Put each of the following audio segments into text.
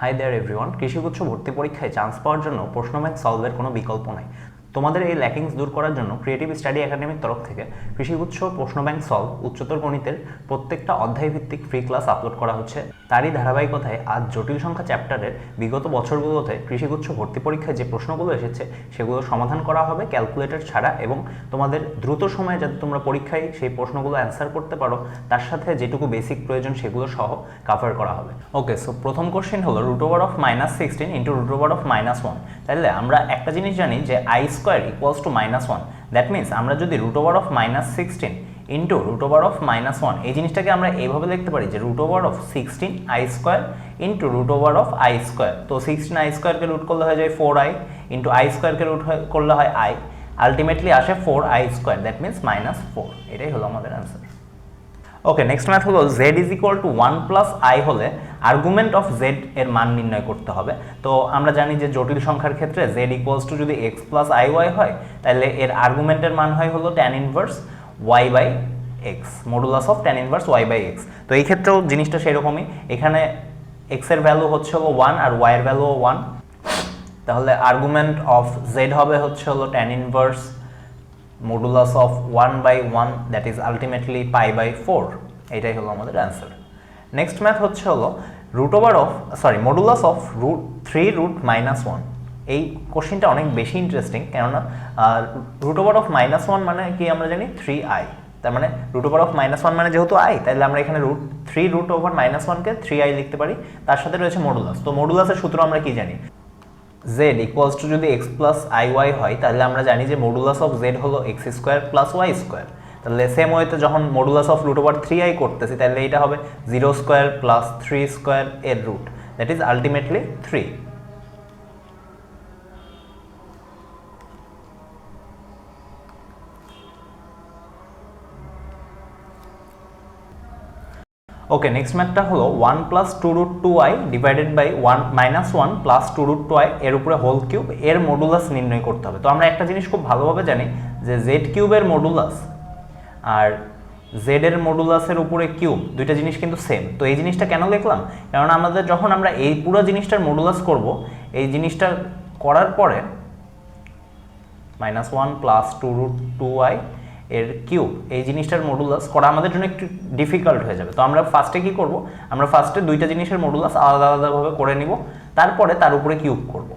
Hi there everyone কৃষিগুচ্ছ ভর্তি পরীক্ষায় chance পাওয়ার জন্য প্রশ্ন ব্যাংক সলভের কোনো বিকল্প নাই। তোমাদের এই ল্যাকিংস দূর করার জন্য ক্রিয়েটিভ স্টাডি একাডেমির তরফ থেকে কৃষি উৎস প্রশ্ন ব্যাংক সলভ উচ্চতর গণিতের প্রত্যেকটা অধ্যায় ভিত্তিক ফ্রি ক্লাস আপলোড করা হচ্ছে। তারই ধারাবাহিকতায় আজ জটিল সংখ্যা চ্যাপ্টারের বিগত বছরগুলোতে কৃষিগুচ্ছ ভর্তি পরীক্ষায় যে প্রশ্নগুলো এসেছে, সেগুলো সমাধান করা হবে ক্যালকুলেটর ছাড়া এবং তোমাদের দ্রুত সময়ে যাতে তোমরা পরীক্ষায় সেই প্রশ্নগুলো অ্যান্সার করতে পারো, তার সাথে যেটুকু বেসিক প্রয়োজন সেগুলো সহ কাভার করা হবে। ওকে সো প্রথম কোশ্চেন হলো root over of minus sixteen into root over of minus one তাহলে আমরা একটা জিনিস জানি যে I square equals to minus one that means আমরা যদি root over of minus sixteen into root over of minus one এই জিনিসটাকে আমরা এইভাবে লিখতে পারি যে root over of sixteen I square into root over of I square তো সিক্সটিন আই স্কোয়ারকে রুট করলে হয়ে যায় ফোর আই ইন্টু আই স্কোয়ারকে রুট করলে হয় আই আলটিমেটলি আসে four I square that means minus four এটাই হলো আমাদের অ্যান্সার ওকে নেক্সট ম্যাথ হলো Z is equal to one plus I হলে আর্গুমেন্ট অফ জেড এর মান নির্ণয় করতে হবে। তো আমরা জানি যে জটিল সংখ্যার ক্ষেত্রে জেড ইকুয়ালস টু যদি এক্স প্লাস আই ওয়াই হয়, তাহলে এর আর্গুমেন্টের মান হয় হলো tan inverse Y by X modulus of tan inverse Y by X তো এই ক্ষেত্রেও জিনিসটা সেরকমই। এখানে এক্সের ভ্যালু হচ্ছে হলো ওয়ান আর ওয়াই এর ভ্যালু ওয়ান তাহলে আর্গুমেন্ট অফ জেড হবে হচ্ছে হলো tan inverse modulus of one by one that is ultimately pi by four এটাই হলো আমাদের অ্যান্সার নেক্সট ম্যাথ হচ্ছে হলো root over of sorry modulus of root three root minus one এই কোশ্চেনটা অনেক বেশি ইন্টারেস্টিং কেননা root over of minus one মানে কি আমরা জানি? থ্রি আই তার মানে root over of minus one মানে যেহেতু আই তাহলে আমরা এখানে root three root over minus ওয়ানকে থ্রি আই লিখতে পারি। তার সাথে রয়েছে মডুলাস তো মডুলাসের সূত্র আমরা কি জানি? জেড ইকুয়ালস টু যদি এক্স প্লাস আই ওয়াই হয় তাহলে আমরা জানি যে মডুলাস অফ জেড হলো X square plus Y square তাহলে সেম ওয়েতে যখন modulus of root over three I করতেছি, তাহলে এটা হবে zero square plus three square এর root that is ultimately three okay next ম্যাথটা হলো one plus two root two I divided by one minus one plus two root two I এর উপরে whole cube এর মডুলাস নির্ণয় করতে হবে। তো আমরা একটা জিনিস খুব ভালোভাবে জানি যে জেড কিউবের মডুলাস আর জেড এর মডুলাসের উপরে কিউব দুইটা জিনিস কিন্তু সেম তো এই জিনিসটা কেন লিখলাম কারণ আমাদের যখন আমরা এই পুরো জিনিসটার মডুলাস করব, এই জিনিসটা করার পরে minus one plus two root two I এর কিউব এই জিনিসটার মডুলাস করা আমাদের জন্য একটু ডিফিকাল্ট হয়ে যাবে। তো আমরা ফার্স্টে কি করব? আমরা ফার্স্টে দুইটা জিনিসের মডুলাস আলাদা আলাদাভাবে করে নিব, তারপরে তার উপরে কিউব করব।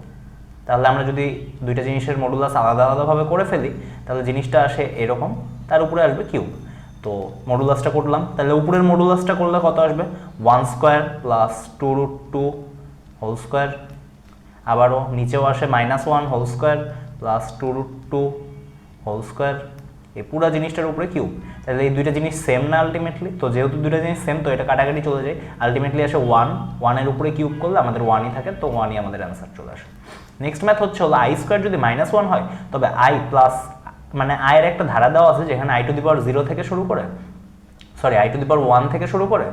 তাহলে আমরা যদি দুইটা জিনিসের মডুলাস আলাদা আলাদাভাবে করে ফেলি, তাহলে জিনিসটা আসে এরকম। তার উপরে আসবে কিউব। তো মডুলাসটা করলাম। তাহলে উপরের মডুলাসটা করলে কত আসবে? One square plus two root two whole square আবারও নিচেও আসে minus one whole square plus two root two whole square এই পুরো জিনিসটার উপরে কিউব। তাহলে এই দুইটা জিনিস সেম না আলটিমেটলি তো যেহেতু দুইটা জিনিস সেম তো এটা কাটাকাটি চলে যায়। আলটিমেটলি আসে ওয়ান ওয়ানের উপরে কিউব করলে আমাদের ওয়ানই থাকে, তো ওয়ানই আমাদের অ্যান্সার চলে আসে। নেক্সট ম্যাথ হচ্ছে হলো আই স্কোয়ার যদি মাইনাস ওয়ান হয়, তবে আই প্লাস মানে আয়ের একটা ধারা দেওয়া আছে যেখানে I to the power zero থেকে শুরু করে sorry I to the power one থেকে শুরু করে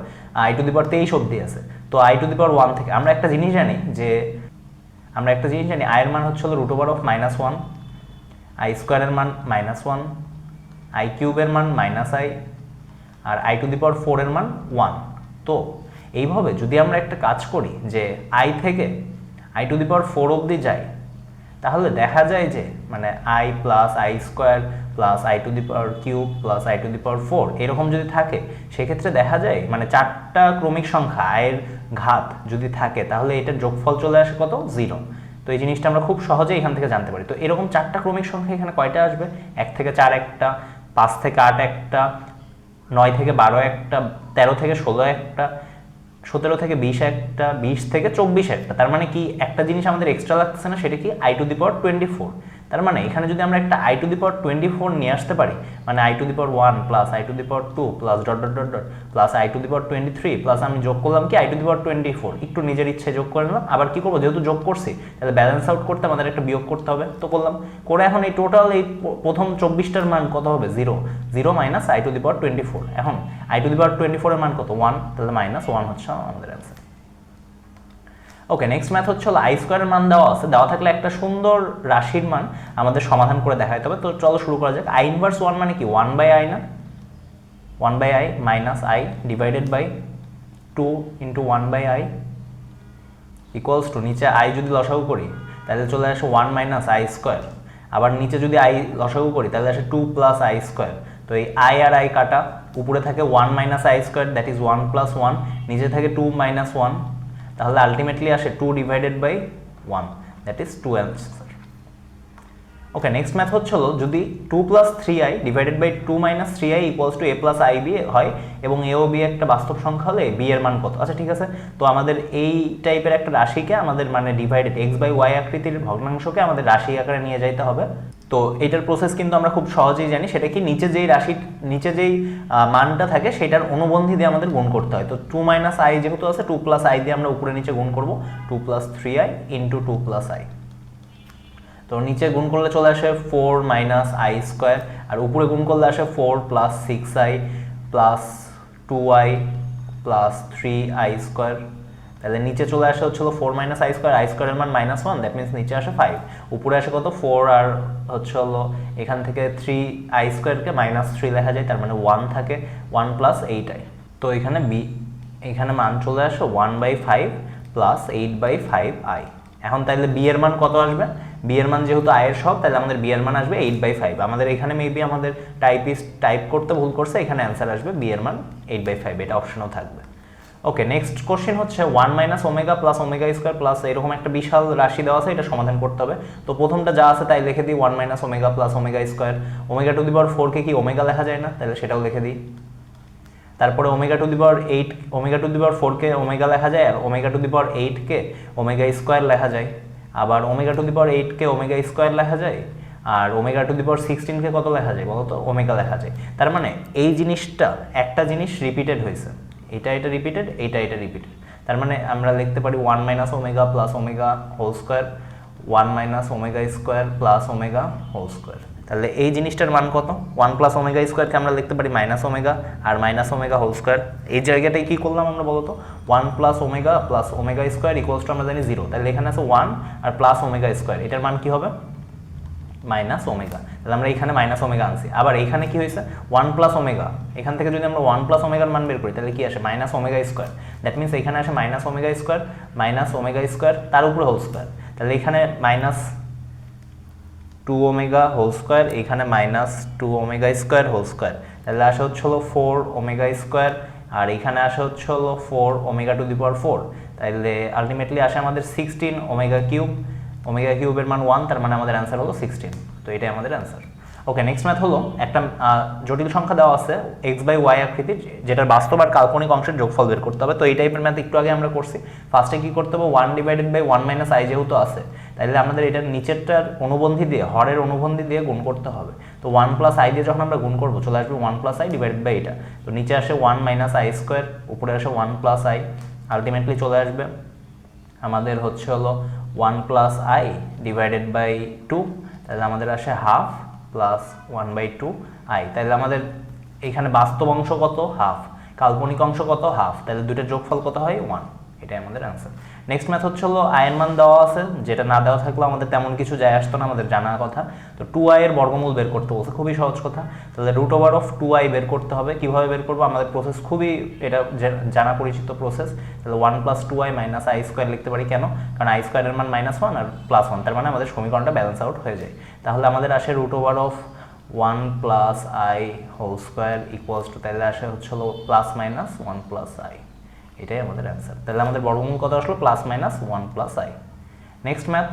আই টু দি পাওয়ার তেইশ অব্দি আছে। তো I to the power one থেকে, আমরা একটা জিনিস জানি যে, আমরা একটা জিনিস জানি আয়ের মান হচ্ছে হলো root over of minus one I স্কোয়ারের মান মাইনাস ওয়ান আই কিউবের মান মাইনাস আই আর আই টু দি পাওয়ার ফোরের মান ওয়ান তো এইভাবে যদি আমরা একটা কাজ করি যে আই থেকে I to the power four অবধি যাই তাহলে দেখা যায় যে মানে I plus I square plus I to the power cube plus I to the power four এরকম যদি থাকে, সেক্ষেত্রে দেখা যায় মানে চারটা ক্রমিক সংখ্যা আয়ের ঘাত যদি থাকে, তাহলে এটার যোগফল চলে আসে কত? জিরো তো এই জিনিসটা আমরা খুব সহজে এখান থেকে জানতে পারি। তো এরকম চারটা ক্রমিক সংখ্যা এখানে কয়টা আসবে? এক থেকে চার একটা, পাঁচ থেকে আট একটা, নয় থেকে বারো একটা, তেরো থেকে ষোলো একটা সতেরো থেকে বিশ একটা, বিশ থেকে চব্বিশ একটা। তার মানে কি একটা জিনিস আমাদের এক্সট্রা লাগছে না, সেটা কি I to the power twenty four তার মানে এখানে যদি আমরা একটা I to the power twenty four নিয়ে আসতে পারি মানে I to the power one plus I to the power two plus dot dot dot dot plus I to the power twenty three plus আমি যোগ করলাম কি? I to the power twenty four একটু নিজের ইচ্ছে যোগ করে নিলাম, আবার কি করব? যেহেতু যোগ করছি, তাহলে ব্যালেন্স আউট করতে আমাদের একটা বিয়োগ করতে হবে। তো করলাম করে এখন এই টোটাল এই প্রথম চব্বিশটার মান কত হবে? Zero zero minus I to the power twenty four এখন I to the power twenty ফোরের মান কত? ওয়ান তাহলে মাইনাস ওয়ান হচ্ছে আমাদের অ্যান্সার ওকে নেক্সট ম্যাথ হচ্ছে হলো আই স্কোয়ারের মান দেওয়া আছে। দেওয়া থাকলে একটা সুন্দর রাশির মান আমাদের সমাধান করে দেখাতে হবে। তো চলো শুরু করা যাক। আই ইনভার্স ওয়ান মানে কি? ওয়ান বাই আই না? One by I minus I divided by two into one by I equals to নিচে আই যদি লসাগু করি, তাহলে চলে আসে ওয়ান মাইনাস আই স্কোয়ার আবার নিচে যদি আই লসাগু করি, তাহলে আসে টু প্লাস আই স্কোয়ার তো এই আই আর আই কাটা, উপরে থাকে one minus I square that is one plus one নিচে থাকে টু মাইনাস ওয়ান তাহলে আলটিমেটলি আসে two divided by one that is two answer okay next math হচ্ছিল যদি two plus three I divided by two minus three I equals to A plus I B হয় এবং এ ও B একটা বাস্তব সংখ্যা হলে বি এর মান কত? আচ্ছা ঠিক আছে। তো আমাদের এই টাইপের একটা রাশিকে আমাদের মানে ডিভাইডেড এক্স বাই ওয়াই আকৃতির ভগ্নাংশকে আমাদের রাশি আকারে নিয়ে যাইতে হবে। তো এটার প্রসেস কিন্তু আমরা খুব সহজেই জানি। সেটা কি নিচে যেই রাশি, নিচে যেই মানটা থাকে, সেটার অনুবন্ধী দিয়ে আমাদের গুণ করতে হয়। তো টু মাইনাস আই যেহেতু আছে টু প্লাস আই দিয়ে আমরা উপরে নিচে গুণ করব। Two plus three I into two plus I তো নিচে গুণ করলে চলে আসে ফোর মাইনাস আই স্কোয়ার আর উপরে গুণ করলে আসে four plus six I plus two I plus three I square তাহলে নিচে চলে আসে হচ্ছিল four minus I square I স্কোয়ারের মান মাইনাস ওয়ান দ্যাট মিনস নিচে আসে ফাইভ উপরে আসে কত? ফোর আর হচ্ছে হলো এখান থেকে থ্রি আই স্কোয়ারকে মাইনাস থ্রি লেখা যায়, তার মানে ওয়ান থাকে ওয়ান প্লাস এইট আই তো এখানে বি এখানে মান চলে আসে one by five plus eight by five I এখন তাহলে বি এর মান কত আসবে? বি এর মান যেহেতু আয়ের সব, তাহলে আমাদের বি এর মান আসবে এইট বাই ফাইভ আমাদের এখানে মেবি আমাদের টাইপিস্ট টাইপ করতে ভুল করছে, এখানে অ্যান্সার আসবে বি এর মান এইট বাই ফাইভ এটা অপশনও থাকবে। ওকে নেক্সট কোশ্চেন হচ্ছে one minus omega plus omega square plus এরকম একটা বিশাল রাশি দেওয়া আছে, এটা সমাধান করতে হবে। তো প্রথমটা যা আছে তাই লিখে দিই one minus omega plus omega square omega to the power ফোরকে কি ওমেগা লেখা যায় না? তাহলে সেটাও লিখে দিই। তারপরে omega to the power eight omega to the power ফোরকে ওমেগা লেখা যায়, আর ওমেগা টু দি পাওয়ার এইটকে ওমেগা স্কোয়ার লেখা যায়। আবার ওমেগা টু দি পাওয়ার এইটকে ওমেগা স্কোয়ার লেখা যায়, আর ওমেগা টু দি পাওয়ার সিক্সটিনকে কত লেখা যায় বলো তো ওমেগা লেখা যায়। তার মানে এই জিনিসটা, একটা জিনিস রিপিটেড হয়েছে। এটা এটা রিপিটেড এইটা এটা রিপিটেড তার মানে আমরা লিখতে পারি one minus omega plus omega whole square one minus omega square plus omega whole square তাহলে এই জিনিসটার মান কত? ওয়ান প্লাস ওমেগা স্কোয়ারকে আমরা লিখতে পারি মাইনাস ওমেগা আর মাইনাস ওমেগা হোল স্কোয়ার এই জায়গাটায় কী করলাম আমরা বলতো? One plus omega plus omega square equals to আমরা জানি জিরো তাহলে এখানে আছে ওয়ান আর প্লাস ওমেগা স্কোয়ার এটার মান কী হবে? মাইনাস ওমেগা তাহলে আমরা এখানে মাইনাস ওমেগা আনছি। আবার এখানে কি হয়েছে? ওয়ান প্লাস ওমেগা এখান থেকে যদি আমরা ওয়ান প্লাস ওমেগার মান বের করি, তাহলে কি আসে? Minus omega square that means এখানে আসে minus omega square minus omega square তার উপরে হোল স্কোয়ার তাহলে এখানে minus two omega whole square এখানে minus two omega square whole square তাহলে আসে হচ্ছে হলো ফোর ওমেগা স্কোয়ার আর এখানে আসে হচ্ছে হলো four omega to the power four তাহলে আলটিমেটলি আসে আমাদের সিক্সটিন ওমেগা কিউব ওমেগা কিউবের মান ওয়ান তার মানে আমাদের অ্যান্সার হলো সিক্সটিন তো এটাই আমাদের অ্যান্সার ওকে নেক্সট ম্যাথ হলো একটা জটিল সংখ্যা দেওয়া আছে এক্স বাই ওয়াই আকৃতির যেটার বাস্তব আর কাল্পনিক অংশের যোগফল বের করতে হবে। তো এই টাইপের ম্যাথ একটু আগে আমরা করছি। ফার্স্টে কী করতে হবে? One divided by one minus i যেহেতু আছে তাহলে আমাদের এটার নিচেরটার অনুবন্ধী দিয়ে, হরের অনুবন্ধী দিয়ে গুণ করতে হবে। তো ওয়ান প্লাস আই দিয়ে যখন আমরা গুণ করব, চলে আসবে one plus i divided by এটা। তো নিচে আসে ওয়ান মাইনাস আই স্কোয়ার উপরে আসে ওয়ান প্লাস আই আলটিমেটলি চলে আসবে, আমাদের হচ্ছে হলো one plus i divided by two তাহলে আমাদের আসে half plus one by two i তাহলে আমাদের এখানে বাস্তব অংশ কত? হাফ কাল্পনিক অংশ কত? হাফ তাহলে দুটো যোগফল কত হয়? ওয়ান এটাই আমাদের অ্যান্সার নেক্সট ম্যাথ হচ্ছে হলো আয়ের মান দেওয়া আছে, যেটা না দেওয়া থাকলে আমাদের তেমন কিছু যায় আসতো না, আমাদের জানা কথা। তো টু আই এর বর্গমূল বের করতে বলছে, খুবই সহজ কথা। তাহলে root over of two i বের করতে হবে। কীভাবে বের করব? আমাদের প্রসেস খুবই, এটা জানা পরিচিত প্রসেস তাহলে one plus two i minus i square লিখতে পারি কেন? কারণ আই স্কোয়ারের মান মাইনাস ওয়ান আর প্লাস ওয়ান তার মানে আমাদের সমীকরণটা ব্যালেন্স আউট হয়ে যায়। তাহলে আমাদের আসে root over of one plus i whole square equals to তাহলে আসে হচ্ছে হলো plus minus one plus i এটাই আমাদের অ্যান্সার তাহলে আমাদের বর্গমূল কত আসলো? Plus minus one plus i next math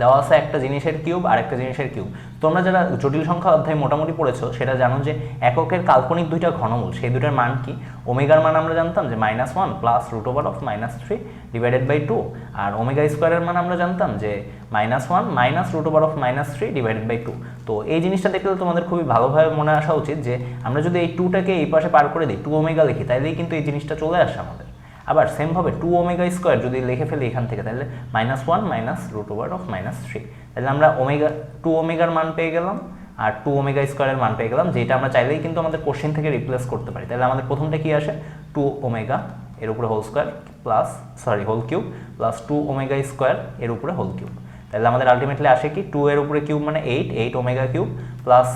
দেওয়া আছে একটা জিনিসের কিউব আর একটা জিনিসের কিউব। তোমরা যারা জটিল সংখ্যা অধ্যায় মোটামুটি পড়েছো, সেটা জানো যে এককের কাল্পনিক দুইটা ঘনমূল, সেই দুটার মান কি? ওমেগার মান আমরা জানতাম যে minus one plus root over of minus three divided by two R omega স্কোয়ারের মান আমরা জানতাম যে minus one minus root over of minus three divided by two তো এই জিনিসটা দেখলে তোমাদের খুবই ভালোভাবে মনে আসা উচিত যে আমরা যদি এই টুটাকে এই পাশে পার করে দিই টু ওমেগা লিখি, তাইলেই কিন্তু এই জিনিসটা চলে আসে আমাদের। আবার সেমভাবে টু ওমেগা স্কোয়ার যদি লিখে ফেলি এখান থেকে, তাহলে minus one minus root over of minus three তাহলে আমরা ওমেগা টু ওমেগার মান পেয়ে গেলাম, আর টু ওমেগা স্কোয়ারের মান পেয়ে গেলাম, যেটা আমরা চাইলেই কিন্তু আমাদের কোশ্চেন থেকে রিপ্লেস করতে পারি। তাহলে আমাদের প্রথমটা কি আসে? টু ওমেগা এর উপরে whole square plus sorry whole cube plus two omega square এর উপরে হোল কিউব তাহলে আমাদের আলটিমেটলি আসে কি? টু এর উপরে কিউব মানে eight eight omega cube plus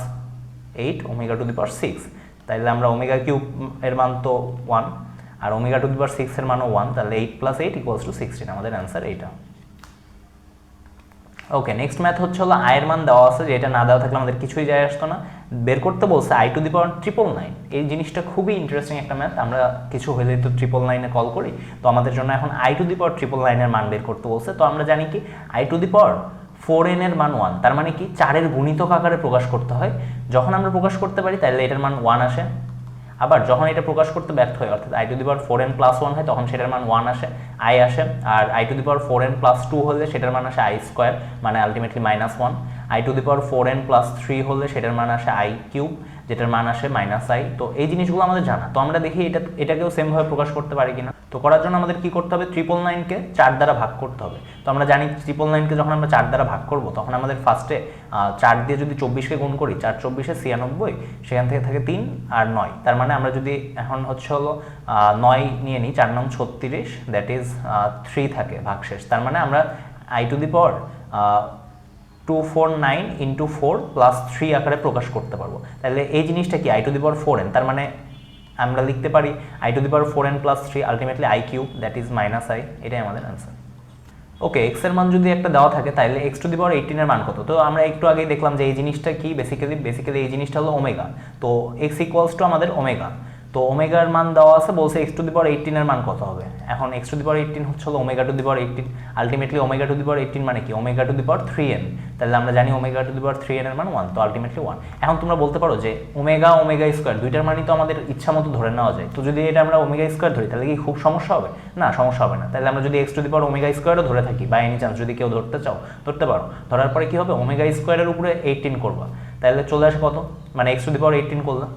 eight omega to the power six তাহলে আমরা ওমেগা কিউব এর মান তো ওয়ান আর ওমেগা টু দি পাওয়ার সিক্সের মানও ওয়ান তাহলে eight plus eight equals to sixteen আমাদের অ্যান্সার এইটা। ওকে নেক্সট ম্যাথ হচ্ছে হলো আয়ের মান দেওয়া আছে যেটা না দেওয়া থাকলে আমাদের কিছুই যায় আসতো না। বের করতে বলছে i to the power triple nine এই জিনিসটা খুবই ইন্টারেস্টিং একটা ম্যাথ আমরা কিছু হলে তো ট্রিপল নাইনে কল করি। তো আমাদের জন্য এখন i to the power triple নাইনের মান বের করতে বলছে। তো আমরা জানি কি i to the power four n এর মান ওয়ান তার মানে কি, চারের গুণিতক আকারে প্রকাশ করতে হয়। যখন আমরা প্রকাশ করতে পারি, তাহলে এটার মান ওয়ান আসে। আবার যখন এটা প্রকাশ করতে ব্যর্থ হয়, অর্থাৎ i to the power four n plus one হয়, তখন সেটার মান ওয়ান আসে আই আসে, আর i to the power four n plus two হলে সেটার মান আসে আই স্কোয়ার মানে ultimately minus one i to the power four n plus three হলে সেটার মান আসে আই কিউব যেটার মান আসে মাইনাস আই তো এই জিনিসগুলো আমাদের জানা। তো আমরা দেখি এটা, এটাকেও সেমভাবে প্রকাশ করতে পারি কিনা। তো করার জন্য আমাদের কি করতে হবে? ট্রিপল নাইনকে চার দ্বারা ভাগ করতে হবে। তো আমরা জানি ট্রিপল নাইনকে যখন আমরা চার দ্বারা ভাগ করব, তখন আমাদের ফার্স্টে চার দিয়ে যদি চব্বিশকে গুণ করি, চার চব্বিশে ছিয়ানব্বই, সেখান থেকে থাকে তিন আর নয়। তার মানে আমরা যদি এখন হচ্ছে হলো নয় নিয়ে নিই, চার নং ছত্রিশ দ্যাট ইজ থ্রি থাকে ভাগশেষ। তার মানে আমরা i to the power two four nine into four plus three আকারে প্রকাশ করতে পারব। তাহলে এই জিনিসটা কি i to the power four n তার মানে আমরা লিখতে পারি i to the power four n plus three ultimately i cube that is minus i এটাই আমাদের আনসার ওকে এক্সের মান যদি একটা দেওয়া থাকে, তাহলে এক্স টু দি পাওয়ার এইটিনের মান কত? তো আমরা একটু আগেই দেখলাম যে এই জিনিসটা কি? বেসিক্যালি বেসিক্যালি এই জিনিসটা হলো ওমেগা তো এক্স ইকুয়ালস টু আমাদের ওমেগা তো ওমেগার মান দেওয়া আছে, বলছে এক্স টু দি পাওয়ার এইটিনের মান কত হবে? এখন x to the power eighteen হচ্ছে হলো omega to the power eighteen ultimately omega to the power eighteen মানে কি? Omega to the power three n. তাহলে আমরা জানি omega to the power three n এর মান ওয়ান তো আলটিমেটলি ওয়ান এখন তোমরা বলতে পারো যে ওমেগা ওমেগা স্কোয়ার, দুইটার মানই তো আমাদের ইচ্ছা মতো ধরে নেওয়া যায়। তো যদি এটা আমরা ওমেগা স্কোয়ার ধরি, তাহলে কি খুব সমস্যা হবে? না, সমস্যা হবে না। তাহলে আমরা যদি x to the power omega স্কোয়ারও ধরে থাকি বা এনি চান্স যদি কেউ ধরতে চাও, ধরতে পারো। ধরার পরে কি হবে? ওমেগা স্কোয়ারের উপরে এইটিন করবা। তাহলে চলে আসে কত? মানে x to the power eighteen করলাম।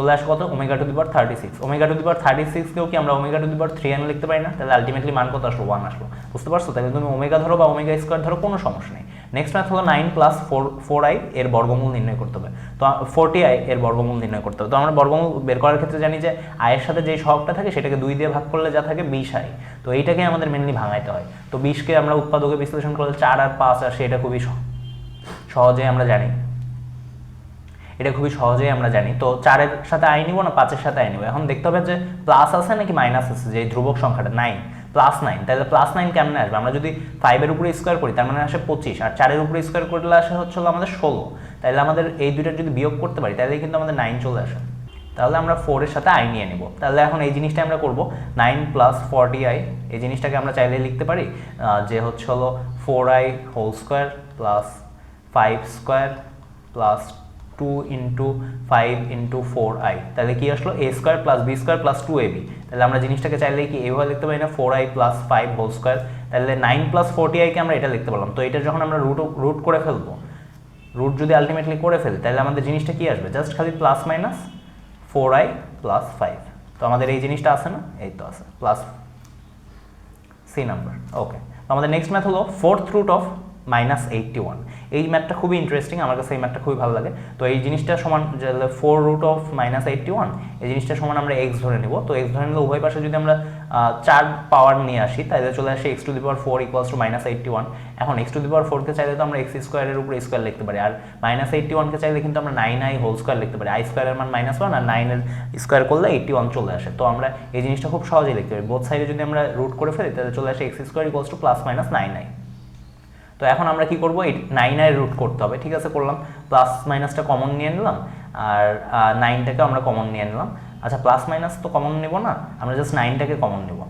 চলে আসে কত? Omega to the power thirty six omega to the power thirty সিক্সকেও কি আমরা omega to the power three n লিখতে পারি না? তাহলে আলটিমেটলি মান কত আসলো? ওয়ান আসলো। বুঝতে পারছ? তাহলে তুমি ওমেগা ধরো বা ওমেগা স্কোয়ার ধরো, কোনো সমস্যা নেই। নেক্সট ম্যাথ হলো nine plus four four i এর বর্গমূল নির্ণয় করতে হবে। তো ফোরটি আই এর বর্গমূল নির্ণয় করতে হবে। তো আমরা বর্গমূল বের করার ক্ষেত্রে জানি যে আয়ের সাথে যে সহগটা থাকে, সেটাকে দুই দিয়ে ভাগ করলে যা থাকে বিশ আই তো এইটাকে আমাদের মেনলি ভাঙাইতে হয়। তো বিশকে আমরা উৎপাদকে বিশ্লেষণ করলে চার আর পাঁচ আসে এটা খুবই সহ- সহজে আমরা জানি। এটা খুবই সহজেই আমরা জানি। তো চারের সাথে আই নিব না পাঁচের সাথে আই নিব? এখন দেখতে হবে যে প্লাস আছে নাকি মাইনাস আছে, যে ধ্রুবক সংখ্যাটা নাইন প্লাস নাইন তাহলে প্লাস নাইন কেমনে আসবে? আমরা যদি ফাইভের উপরে স্কোয়ার করি, তার মানে আসে পঁচিশ, আর চারের উপরে স্কোয়ার করলে আসে হচ্ছে আমাদের ষোলো। তাহলে আমাদের এই দুইটা যদি বিয়োগ করতে পারি তাহলে কিন্তু আমাদের নাইন চলে আসে। তাহলে আমরা ফোরের সাথে আই নিয়ে নেব। তাহলে এখন এই জিনিসটা আমরা করব নাইন প্লাস ফর্টি আই এই জিনিসটাকে আমরা চাইলে লিখতে পারি যে হচ্ছে হলো four i whole square plus five square plus two into five into four i তাহলে কি আসলো? A square plus b square plus two a b তাহলে আমরা জিনিসটাকে চাইলে কি এইভাবে লিখতে পারি না? Four i plus five whole square তাহলে নাইন প্লাস ফোরটি আইকে আমরা এটা লিখতে পারলাম। তো এটা যখন আমরা রুট রুট করে ফেলব রুট যদি আলটিমেটলি করে ফেলি, তাহলে আমাদের জিনিসটা কি আসবে? জাস্ট খালি plus minus four i plus five তো আমাদের এই জিনিসটা আছে না? এই তো আছে। প্লাস সি নাম্বার ওকে তো আমাদের নেক্সট ম্যাথ হলো fourth root of minus eighty one এই ম্যাপটা খুবই ইন্টারেস্টিং আমার কাছে এই ম্যাপটা খুবই ভালো লাগে। তো এই জিনিসটা সমান four root of minus eighty one এই জিনিসটা সমান আমরা এক্স ধরে নেব। তো এক্স ধরে নিলে উভয় পাশে যদি আমরা চার পাওয়ার নিয়ে আসি, তাহলে চলে আসে x to the power four equals to minus eighty one এখন এক্স টু দি পাওয়ার ফোরকে চাইলে তো আমরা এক্স স্কোয়ারের উপরে স্কোয়ার লিখতে পারি। আর মাইনাস এইটটি ওয়ানকে চাইলে কিন্তু আমরা নাইন আই হোল স্কোয়ার লিখতে পারি। আই স্কোয়ারের মান মাইনাস ওয়ান আর নাইনের স্কোয়ার করলে এইটটি ওয়ান চলে আসে। তো আমরা এই জিনিসটা খুব সহজেই লিখতে পারি। বোথ সাইডে যদি আমরা রুট করে ফেলি, তাহলে চলে আসে x square equals to plus minus nine i তো এখন আমরা কি করব? এই নাইন আই রুট করতে হবে, ঠিক আছে? করলাম প্লাস মাইনাসটা কমন নিয়ে নিলাম, আর নাইনটাকে আমরা কমন নিয়ে নিলাম। আচ্ছা প্লাস মাইনাস তো কমন নেব না, আমরা জাস্ট নাইনটাকে কমন নেব।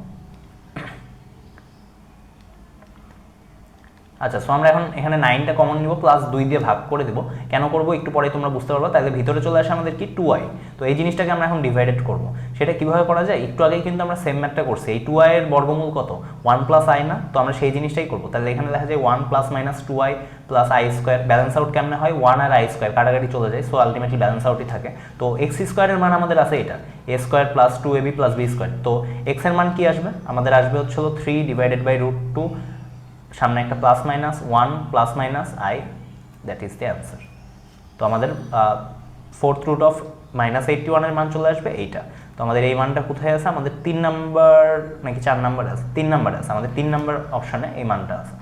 আচ্ছা সো আমরা এখন এখানে নাইনটা কমন নিব প্লাস দুই দিয়ে ভাগ করে দেবো। কেন করব? একটু পরে তোমরা বুঝতে পারবে। তাহলে ভিতরে চলে আসে আমাদের কি? টু আই তো এই জিনিসটাকে আমরা এখন ডিভাইডেড করব। সেটা কীভাবে করা যায়? একটু আগেই কিন্তু আমরা সেম ম্যাথটা করছি। এই টু আই এর বর্গমূল কত? ওয়ান প্লাস আই না? তো আমরা সেই জিনিসটাই করব। তাহলে এখানে দেখা যায় one plus minus two i plus i square balance out কেমনে হয়? ওয়ান আর আই স্কোয়ার কাটাকাটি চলে যায়। সো আলটিমেটলি ব্যালেন্স আউটই থাকে। তো এক্স স্কোয়ারের মান আমাদের আছে এটা। A square plus two a b plus b square তো এক্সের মান কি আসবে? আমাদের আসবে হচ্ছে হলো three divided by root two সামনে একটা plus minus one plus minus i that is the answer তো আমাদের fourth root of minus eighty ওয়ানের মান চলে আসবে এইটা। তো আমাদের এই মানটা কোথায় আছে? আমাদের তিন নাম্বার নাকি চার নাম্বার আছে? তিন নাম্বার আছে। আমাদের তিন নাম্বার অপশানে এই মানটা আছে।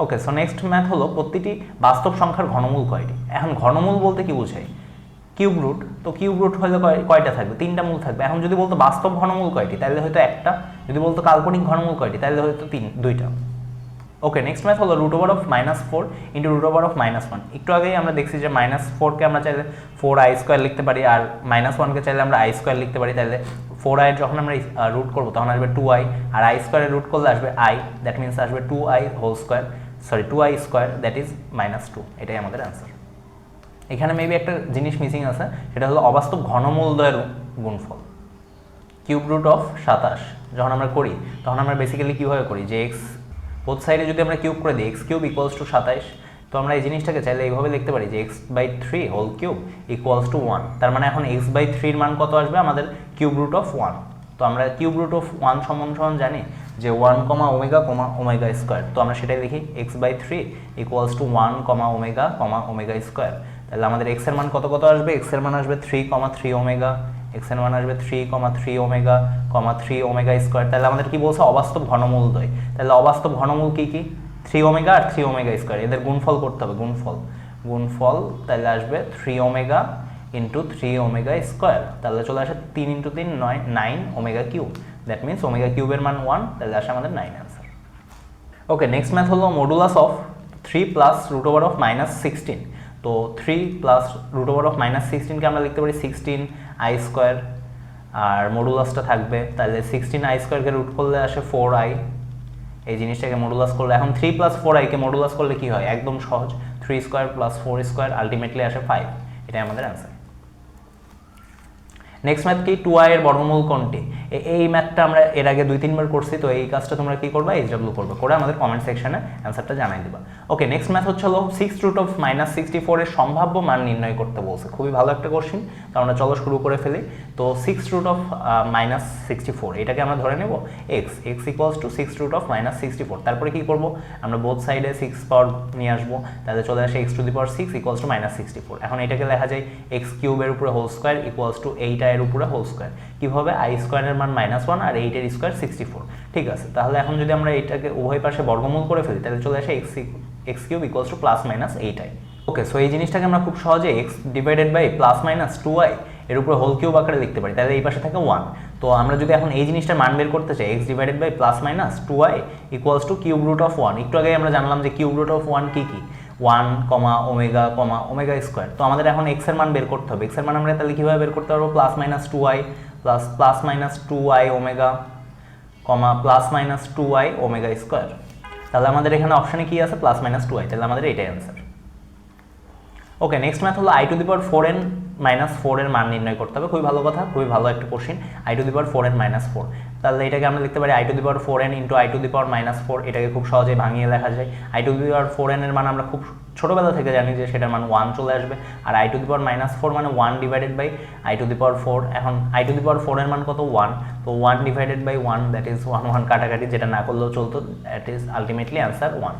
ওকে সো নেক্সট ম্যাথ হলো প্রতিটি বাস্তব সংখ্যার ঘনমূল কয়টি? এখন ঘনমূল বলতে কি বোঝায়? কিউব রুট তো কিউব রুট হলে কয়- কয়টা থাকবে? তিনটা মূল থাকবে। এখন যদি বলতো বাস্তব ঘনমূল কয়টি, তাহলে হয়তো একটা। যদি বলতো কাল্পনিক ঘনমূল কয়টি, তাহলে হয়তো তিন, দুইটা। ওকে নেক্সট ম্যাথ হলো root over of minus four into root over of minus one একটু আগেই আমরা দেখছি যে মাইনাস ফোরকে আমরা চাইলে ফোর আই স্কোয়ার লিখতে পারি, আর মাইনাস ওয়ানকে চাইলে আমরা আই স্কোয়ার লিখতে পারি। তাহলে ফোর আই যখন আমরা রুট করব, তখন আসবে টু আই আর আই স্কোয়ারের রুট করলে আসবে আই দ্যাট মিনস আসবে two i whole square sorry two i square that is minus two এটাই আমাদের অ্যান্সার এখানে মেবি একটা জিনিস মিসিং আছে, সেটা হলো অবাস্তব ঘনমূলদয়ের গুণফল। কিউব রুট অফ সাতাশ, যখন আমরা করি, তখন আমরা বেসিক্যালি কীভাবে করি? যে এক্স বোথ সাইডে যদি আমরা কিউব করে দিই এক্স কিউব ইকুয়ালস টু সাতাইশ, তো আমরা এই জিনিসটাকে চাইলে এইভাবে লিখতে পারি যে x by three whole cube equals to one তার মানে এখন এক্স বাই থ্রির মান কত আসবে? আমাদের কিউব রুট অফ ওয়ান তো আমরা কিউব রুট অফ ওয়ান সমান সমান জানি যে one comma omega comma omega square তো আমরা সেটাই লিখি x by three equals to one comma omega comma omega square তাহলে আমাদের এক্সের মান কত কত আসবে? এক্সের মান আসবে থ্রি কমা থ্রি ওমেগা এক্সের মান আসবে three comma three omega comma three omega square তাহলে আমাদের কি বলছে? অবাস্তব ঘনমূল দয় তাহলে অবাস্তব ঘনমূল কি কি? থ্রি ওমেগা আর থ্রি ওমেগা স্কোয়ার এদের গুণফল করতে হবে, গুণফল। গুণফল তাহলে আসবে three omega into three omega square তাহলে চলে আসে তিন ইন্টু তিন, নয় nine omega cube that means omega কিউবের মান ওয়ান তাহলে আসে আমাদের nine answer okay next math হলো modulus of three plus root over of minus sixteen তো three plus root over of minus সিক্সটিনকে আমরা লিখতে পারি সিক্সটিন আই স্কোয়ার আর মডুলাসটা থাকবে। তাহলে সিক্সটিন আই স্কোয়ারকে রুট করলে আসে ফোর আই এই জিনিসটাকে মডুলাস করলে, এখন থ্রি প্লাস ফোর আইকে মডুলাস করলে কি হয়? একদম সহজ। Three square plus four square ultimately আসে ফাইভ এটাই আমাদের অ্যান্সার নেক্সট ম্যাথ কি? টু আই এর বর্গমূল কোনটি? এই ম্যাথটা আমরা এর আগে দুই, তিনবার করছি, তো এই কাজটা তোমরা কি করবা? এইচ ডাব্লিউ করবে। করে আমাদের কমেন্ট সেকশনে অ্যান্সারটা জানাই দিবা। ওকে নেক্সট ম্যাথ হচ্ছে হলো six root of minus sixty ফোরের সম্ভাব্য মান নির্ণয় করতে বলছে। খুবই ভালো একটা কোশ্চিন তো আমরা চলো শুরু করে ফেলি। তো six root of minus sixty four এটাকে আমরা ধরে নেব? X x equals to six root of minus sixty four তারপরে কী করব? আমরা বোথ সাইডে সিক্স পাওয়ার নিয়ে আসব। তাহলে চলে আসে x to the power six equals to minus sixty four এখন এটাকে লেখা যায় এক্স কিউবের উপরে whole square equals to eight এর উপরে হোল স্কোয়ার কীভাবে? আই স্কোয়ারের মান মাইনাস ওয়ান আর এইটের স্কোয়ার সিক্সটি ফোর ঠিক আছে, তাহলে এখন যদি আমরা এটাকে উভয় পাশে বর্গমূল করে ফেলি, তাহলে চলে আসে x x cube equals two plus minus eight i okay so এই জিনিসটাকে আমরা খুব সহজে x divided by plus minus two i এর উপরে হোল কিউব আকারে লিখতে পারি। তাহলে এই পাশে থাকে ওয়ান তো আমরা যদি এখন এই জিনিসটার মান বের করতে চাই x divided by plus minus two i equals two cube root of one একটু আগে আমরা জানলাম যে কিউব রুট অফ ওয়ান কী কী? One comma omega comma omega square তো আমাদের এখন এক্সের মান বের করতে হবে। এক্সের মান আমরা তাহলে কীভাবে বের করতে পারব? Plus minus two i plus plus minus two i omega comma plus minus two i omega square তাহলে আমাদের এখানে অপশানে কি আছে? প্লাস মাইনাস টু আই তাহলে আমাদের এটাই অ্যান্সার ওকে নেক্সট ম্যাথ হলো i to the power four n minus four এর মান নির্ণয় করতে হবে। খুবই ভালো কথা, খুবই ভালো একটা question i to the power four n minus four তাহলে এটাকে আমরা লিখতে পারি i to the power four n into i to the power minus four এটাকে খুব সহজেই ভাঙিয়ে দেখা যায়। I to the power four n এর মান আমরা খুব ছোটোবেলা থেকে জানি যে সেটার মান ওয়ান চলে আসবে। আর i to the power minus four মানে one divided by i to the power four এখন i to the power four এর মান কত? ওয়ান তো one divided by one that is one one কাটাকাটি, যেটা না করলেও চলতো that is ultimately answer one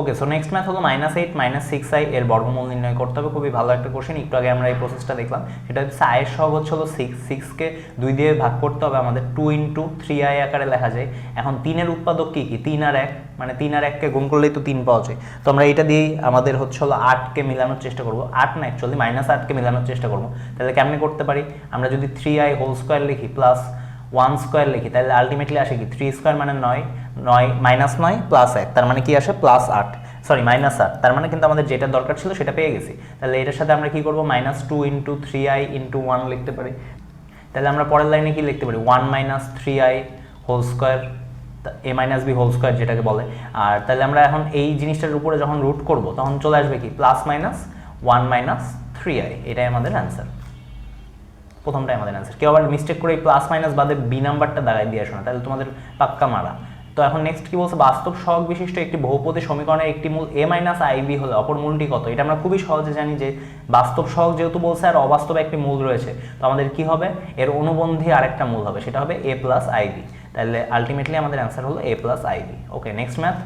okay so next math হলো minus eight minus six i এর বর্গমূল নির্ণয় করতে হবে। খুবই ভালো একটা কোশ্চেন একটু আগে আমরা এই প্রসেসটা দেখলাম। সেটা হচ্ছে আয়ের হচ্ছে হলো সিক্স সিক্সকে দুই দিয়ে ভাগ করতে হবে। আমাদের টু ইন্টু থ্রি আই আকারে লেখা যায়। এখন তিনের উৎপাদক কী কী? তিন আর এক। মানে তিন আর এককে গুণ করলেই তো তিন পাওয়া যায়। তো আমরা এটা দিয়েই আমাদের হচ্ছে হলো আটকে মিলানোর চেষ্টা করব। আট না অ্যাকচুয়ালি মাইনাস আটকে মিলানোর চেষ্টা করব। তাহলে কেমনে করতে পারি? আমরা যদি থ্রি আই হোল স্কোয়ার লিখি প্লাস ওয়ান স্কোয়ার লিখি, তাহলে আলটিমেটলি আসে কি? থ্রি স্কোয়ার মানে নয় নয় মাইনাস নয় প্লাস এক, তার মানে কি আসে? প্লাস আট। সরি মাইনাস আট। তার মানে কিন্তু আমাদের যেটা দরকার ছিল সেটা পেয়ে গেছি। তাহলে এটার সাথে আমরা কি করব? Minus two into three i into one লিখতে পারি। তাহলে আমরা পরের লাইনে কি লিখতে পারি? One minus three i whole square a minus b whole square যেটাকে বলে। আর তাহলে আমরা এখন এই জিনিসটার উপরে যখন রুট করব, তখন চলে আসবে কি? Plus minus one minus three i এটাই আমাদের অ্যান্সার প্রথমটাই আমাদের অ্যান্সার কেউ আবার মিস্টেক করে প্লাস মাইনাস বাদে বি নাম্বারটা দাঁড়ায় দিয়ে আসো না, তাহলে তোমাদের পাক্কা মারা। তো এখন নেক্সট কি বলছে? বাস্তব সহগ বিশিষ্ট একটি বহুপদী সমীকরণের একটি মূল এ মাইনাস আই বি হলে অপর মূলটি কত? এটা আমরা খুবই সহজে জানি যে বাস্তব সহগ যেহেতু বলছে আর অবাস্তব একটি মূল রয়েছে, তো আমাদের কি হবে? এর অনুবন্ধী আরেকটা মূল হবে, সেটা হবে এ প্লাস আই বি তাহলে আলটিমেটলি আমাদের অ্যান্সার হলো a plus i b okay next math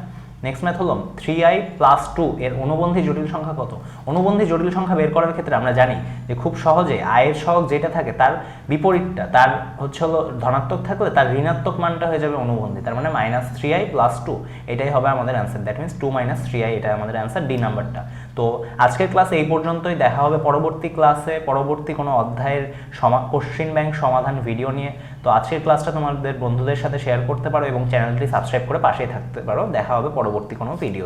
next math হলো থ্রি আই প্লাস টু এর অনুবন্ধী জটিল সংখ্যা কত? অনুবন্ধী জটিল সংখ্যা বের করার ক্ষেত্রে আমরা জানি যে খুব সহজে আয়ের সহগ যেটা থাকে তার বিপরীতটা, তার হচ্ছে হলো ধনাত্মক থাকলে তার ঋণাত্মক মানটা হয়ে যাবে অনুবন্ধী, তার মানে minus three i plus two এটাই হবে আমাদের answer that means two minus three i এটা আমাদের অ্যান্সার ডি নাম্বারটা তো আজকের ক্লাস এই পর্যন্তই, দেখা হবে পরবর্তী ক্লাসে পরবর্তী কোনো অধ্যায়ের সমা কোশ্চিন ব্যাংক সমাধান ভিডিও নিয়ে। তো আজকের ক্লাসটা তোমাদের বন্ধুদের সাথে শেয়ার করতে পারো এবং চ্যানেলটি সাবস্ক্রাইব করে পাশেই থাকতে পারো। দেখা হবে পরবর্তী কোনো ভিডিও